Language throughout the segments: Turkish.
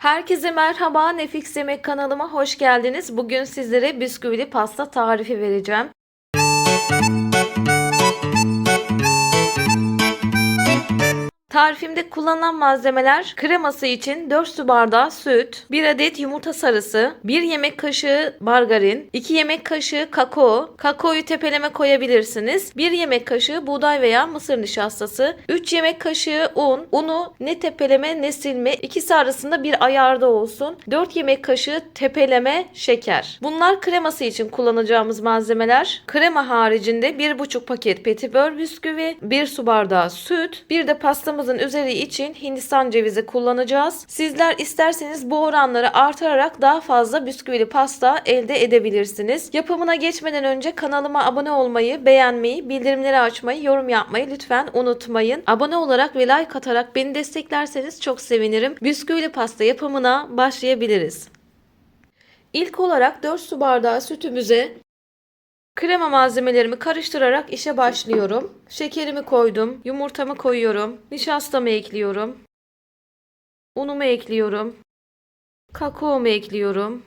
Herkese merhaba, Nefis Yemek kanalıma hoş geldiniz. Bugün sizlere bisküvili pasta tarifi vereceğim. Tarifimde kullanılan malzemeler kreması için 4 su bardağı süt, 1 adet yumurta sarısı, 1 yemek kaşığı margarin, 2 yemek kaşığı kakao, kakaoyu tepeleme koyabilirsiniz, 1 yemek kaşığı buğday veya mısır nişastası, 3 yemek kaşığı un, unu ne tepeleme ne silme ikisi arasında bir ayarda olsun, 4 yemek kaşığı tepeleme şeker. Bunlar kreması için kullanacağımız malzemeler. Krema haricinde 1,5 paket petibör bisküvi, 1 su bardağı süt, bir de pastamızın üzeri için hindistan cevizi kullanacağız. Sizler isterseniz bu oranları artırarak daha fazla bisküvili pasta elde edebilirsiniz. Yapımına geçmeden önce kanalıma abone olmayı, beğenmeyi, bildirimleri açmayı, yorum yapmayı lütfen unutmayın. Abone olarak ve like atarak beni desteklerseniz çok sevinirim. Bisküvili pasta yapımına başlayabiliriz. İlk olarak 4 su bardağı sütümüze Krema malzemelerimi karıştırarak işe başlıyorum. Şekerimi koydum, yumurtamı koyuyorum, nişastamı ekliyorum. Unumu ekliyorum. Kakaomu ekliyorum.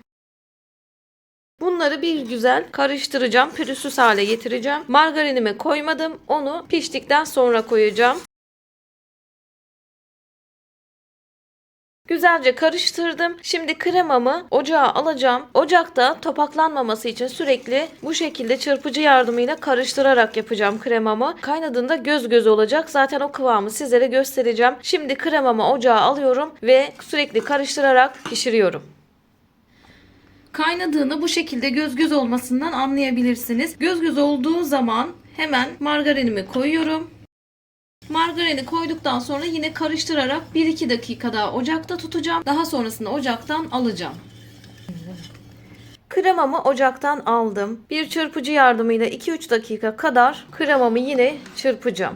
Bunları bir güzel karıştıracağım. Pürüzsüz hale getireceğim. Margarinimi koymadım. Onu piştikten sonra koyacağım. Güzelce karıştırdım. Şimdi kremamı ocağa alacağım. Ocakta topaklanmaması için sürekli bu şekilde çırpıcı yardımıyla karıştırarak yapacağım kremamı. Kaynadığında göz göz olacak. Zaten o kıvamı sizlere göstereceğim. Şimdi kremamı ocağa alıyorum ve sürekli karıştırarak pişiriyorum. Kaynadığını bu şekilde göz göz olmasından anlayabilirsiniz. Göz göz olduğu zaman hemen margarinimi koyuyorum. Margarini koyduktan sonra yine karıştırarak 1-2 dakika daha ocakta tutacağım. Daha sonrasında ocaktan alacağım. Kremamı ocaktan aldım. Bir çırpıcı yardımıyla 2-3 dakika kadar kremamı yine çırpacağım.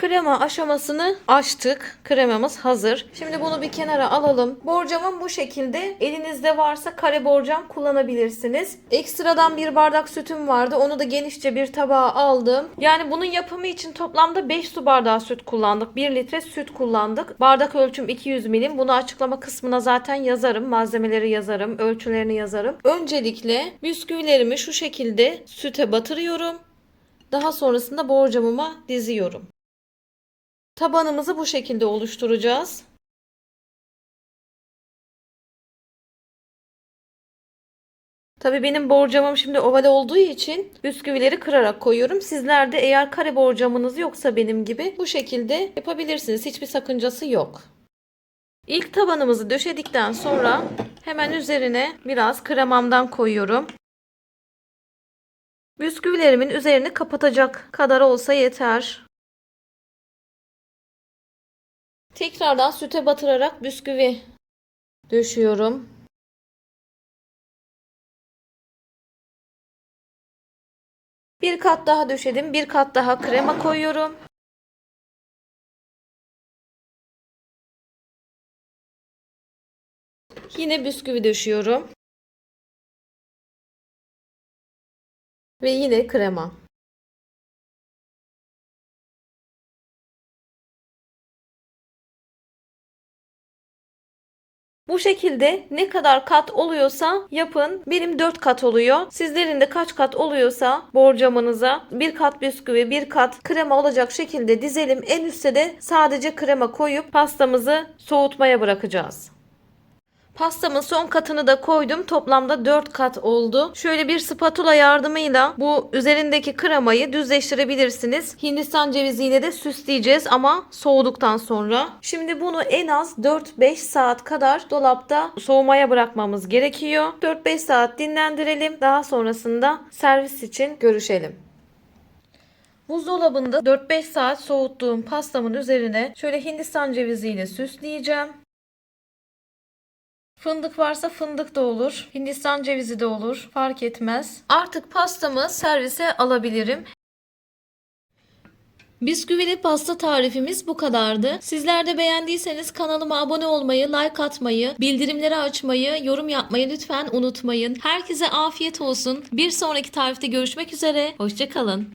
Krema aşamasını açtık. Kremamız hazır. Şimdi bunu bir kenara alalım. Borcamım bu şekilde. Elinizde varsa kare borcam kullanabilirsiniz. Ekstradan bir bardak sütüm vardı. Onu da genişçe bir tabağa aldım. Yani bunun yapımı için toplamda 5 su bardağı süt kullandık. 1 litre süt kullandık. Bardak ölçüm 200 milim. Bunu açıklama kısmına zaten yazarım. Malzemeleri yazarım. Ölçülerini yazarım. Öncelikle bisküvilerimi şu şekilde süte batırıyorum. Daha sonrasında borcamıma diziyorum. Tabanımızı bu şekilde oluşturacağız. Tabii benim borcamım şimdi oval olduğu için bisküvileri kırarak koyuyorum. Sizler de eğer kare borcamınız yoksa benim gibi bu şekilde yapabilirsiniz. Hiçbir sakıncası yok. İlk tabanımızı döşedikten sonra hemen üzerine biraz kremamdan koyuyorum. Bisküvilerimin üzerini kapatacak kadar olsa yeter. Tekrardan süte batırarak bisküvi döşüyorum. Bir kat daha döşedim. Bir kat daha krema koyuyorum. Yine bisküvi döşüyorum. Ve yine krema. Bu şekilde ne kadar kat oluyorsa yapın. Benim 4 kat oluyor. Sizlerin de kaç kat oluyorsa borcamınıza bir kat bisküvi, bir kat krema olacak şekilde dizelim. En üstte de sadece krema koyup pastamızı soğutmaya bırakacağız. Pastamın son katını da koydum. Toplamda 4 kat oldu. Şöyle bir spatula yardımıyla bu üzerindeki kremayı düzleştirebilirsiniz. Hindistan ceviziyle de süsleyeceğiz ama soğuduktan sonra. Şimdi bunu en az 4-5 saat kadar dolapta soğumaya bırakmamız gerekiyor. 4-5 saat dinlendirelim. Daha sonrasında servis için görüşelim. Buzdolabında 4-5 saat soğuttuğum pastamın üzerine şöyle hindistan ceviziyle süsleyeceğim. Fındık varsa fındık da olur. Hindistan cevizi de olur. Fark etmez. Artık pastamı servise alabilirim. Bisküvili pasta tarifimiz bu kadardı. Sizler de beğendiyseniz kanalıma abone olmayı, like atmayı, bildirimleri açmayı, yorum yapmayı lütfen unutmayın. Herkese afiyet olsun. Bir sonraki tarifte görüşmek üzere. Hoşçakalın.